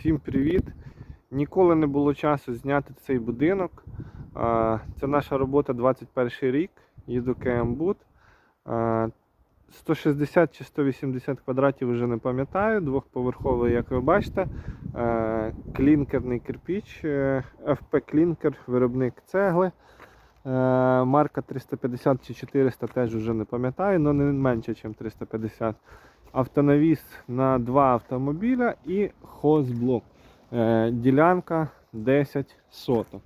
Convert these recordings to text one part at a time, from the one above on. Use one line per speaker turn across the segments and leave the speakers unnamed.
Всім привіт! Ніколи не було часу зняти цей будинок. Це наша робота 21 рік. Їду КМБУД. 160 чи 180 квадратів вже не пам'ятаю. Двохповерховий, як ви бачите. Е, Клінкерний кирпіч, е, FP Клінкер, виробник цегли. Е, Марка 350 чи 400 теж вже не пам'ятаю, але не менше, ніж 350 автонавіс на два автомобіля і хозблок. Е, ділянка 10 соток.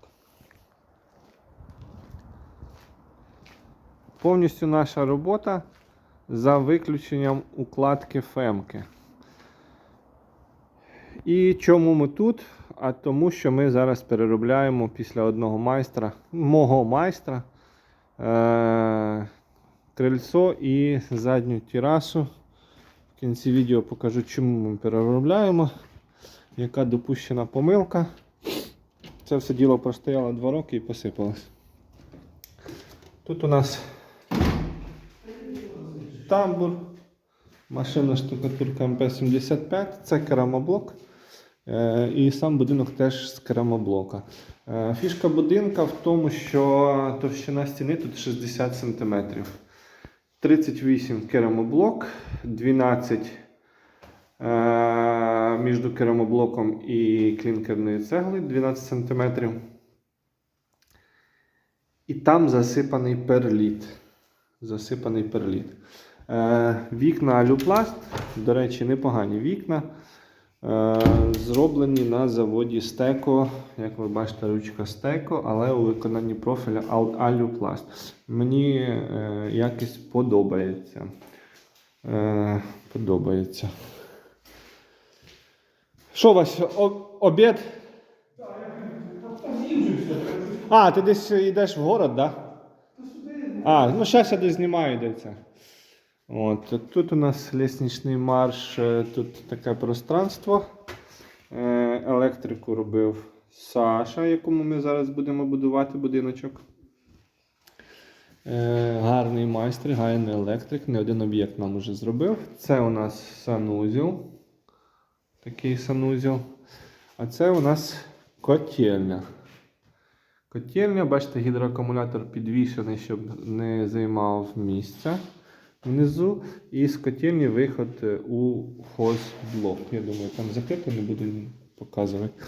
Повністю наша робота за виключенням укладки фемки. І чому ми тут? А тому, що ми зараз переробляємо після одного майстра, мого майстра, е- крильцо і задню терасу. В кінці відео покажу, чому ми переробляємо, яка допущена помилка. Це все діло простояло 2 роки і посипалось. Тут у нас тамбур, машина штукатурка МП-75, це керамоблок. Е, І сам будинок теж з керамоблока. Е, Фішка будинка в тому, що товщина стіни тут 60 см. 38 керамоблок, 12 е, між керамоблоком і клінкерною цегли 12 см. І там засипаний перліт. Засипаний перліт. Е, вікна алюпласт, до речі, непогані вікна. Е, зроблені на заводі Стеко. Як ви бачите, ручка Стеко, але у виконанні профіля Ал- Алюпласт. Мені е, якість подобається. Е, подобається. Що у вас? Обід? А, ти десь йдеш в город, так? Да? А, ну зараз я десь знімаю де це. От, тут у нас лісничний марш, е, тут таке пространство. Е, Електрику робив Саша, якому ми зараз будемо будувати будиночок. Е, Гарний майстер, гарний електрик, не один об'єкт нам уже зробив. Це у нас санузел. Такий санузел. А це у нас котельня. Котельня, бачите, гідроакумулятор підвішений, щоб не займав місця внизу. І з котельні виход е, у хозблок. Я думаю, там закрито, не буду показувати.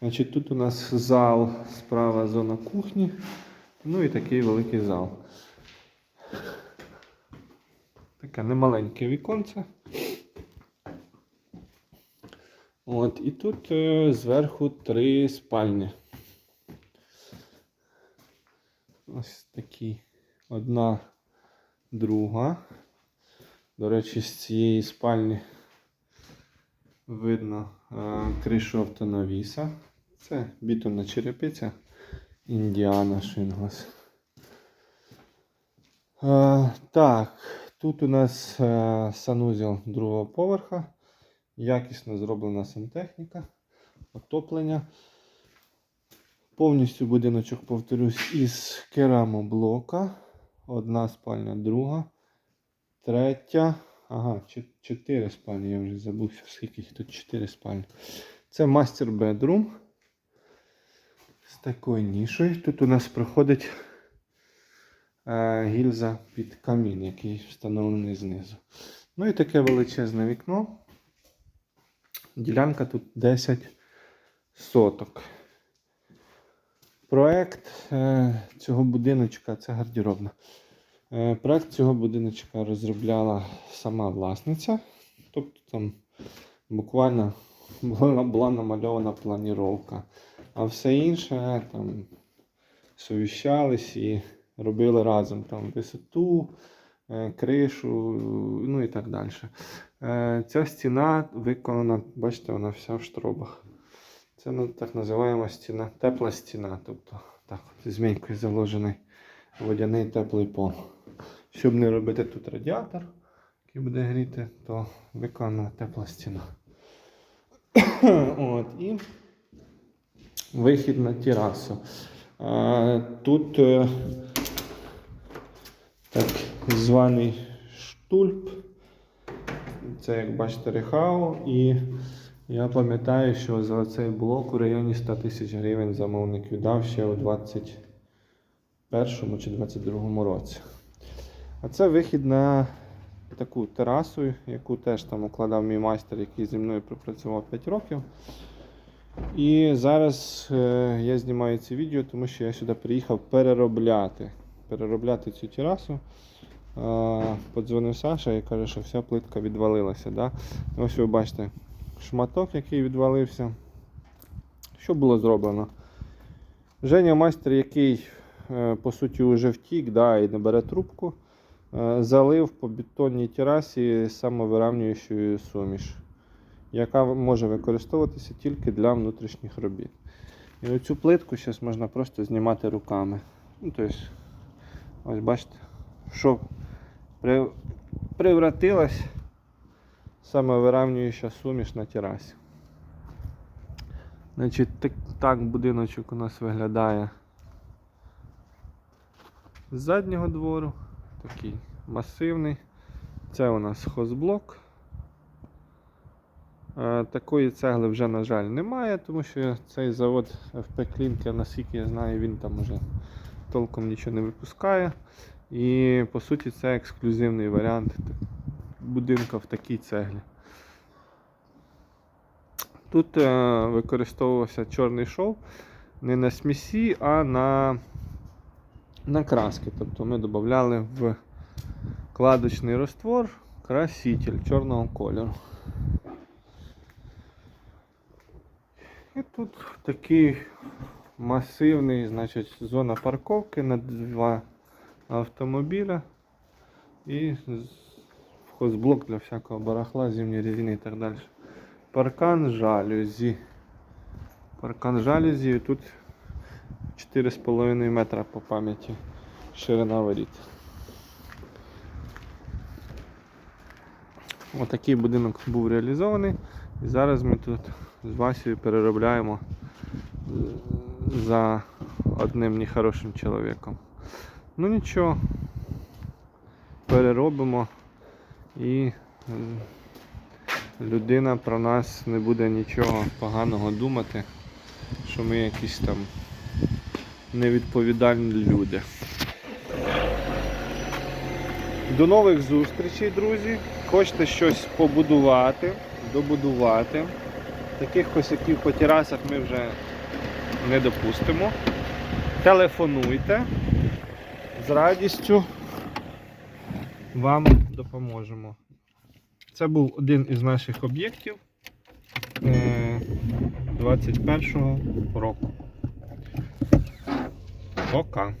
Значить, тут у нас зал, справа зона кухні. Ну і такий великий зал. Таке немаленьке віконце. От, і тут е, зверху три спальні. Ось такі. Одна, друга. До речі, з цієї спальні видно е, кришу автонавіса. Це бітумна черепиця Індіана Шинглас. Е, так, тут у нас е, санузел другого поверха. Якісно зроблена сантехніка, отоплення. Повністю будиночок, повторюсь, із керамоблока. Одна спальня, друга, третя. Ага, чо- чотири спальні, я вже забувся, скільки їх тут чотири спальні. Це мастер бедрум. З такою нішою. Тут у нас проходить е, гільза під камін, який встановлений знизу. Ну і таке величезне вікно. Ділянка тут 10 соток. Проект е, цього будиночка це гардеробна. Е, проект цього будиночка розробляла сама власниця. Тобто там буквально була, була намальована планіровка. А все інше там совіщались і робили разом там висоту, е, кришу, ну і так далі. Е, Ця стіна виконана, бачите, вона вся в штробах. Це ну, так називаємо стіна, тепла стіна. Тобто так, змійкою заложений водяний теплий пол. Щоб не робити тут радіатор, який буде гріти, то виконана тепла стіна. от, і вихід на терасу. А, тут е, так званий штульп. Це, як бачите, рехау і Я пам'ятаю, що за цей блок у районі 100 тисяч гривень замовник віддав ще у 21 чи 22 році. А це вихід на таку терасу, яку теж там укладав мій майстер, який зі мною пропрацював 5 років. І зараз е, я знімаю це відео, тому що я сюди приїхав переробляти. Переробляти цю терасу. Е, подзвонив Саша і каже, що вся плитка відвалилася. Да? Ось ви бачите шматок, який відвалився. Що було зроблено? Женя майстер, який е, по суті вже втік, да, і не бере трубку, е, залив по бетонній терасі самовиравнюючу суміш, яка може використовуватися тільки для внутрішніх робіт. І оцю плитку зараз можна просто знімати руками. Ну, тобто, ось бачите, що при, превратилась самовиравнююча суміш на терасі. Значить, так, так будиночок у нас виглядає з заднього двору. Такий масивний. Це у нас хозблок. Е, Такої цегли вже, на жаль, немає, тому що цей завод FP Клінкер, наскільки я знаю, він там уже толком нічого не випускає. І по суті це ексклюзивний варіант будинка в такій цеглі. Тут е, використовувався чорний шов не на смісі, а на, на краски. Тобто ми додавали в кладочний раствор краситель чорного кольору. І тут такий масивний, значить, зона парковки на два автомобіля і хозблок для всякого барахла, зимньої резини і так далі. Паркан жалюзі. Паркан жалюзі і тут 4,5 метра по пам'яті ширина воріт. Отакий будинок був реалізований. І зараз ми тут з Васею переробляємо за одним нехорошим чоловіком. Ну нічого, переробимо і е, людина про нас не буде нічого поганого думати, що ми якісь там невідповідальні люди. До нових зустрічей, друзі. Хочете щось побудувати, добудувати. Таких косяків по терасах ми вже не допустимо. Телефонуйте. З радістю вам допоможемо. Це був один із наших об'єктів е, 21-го року. Пока.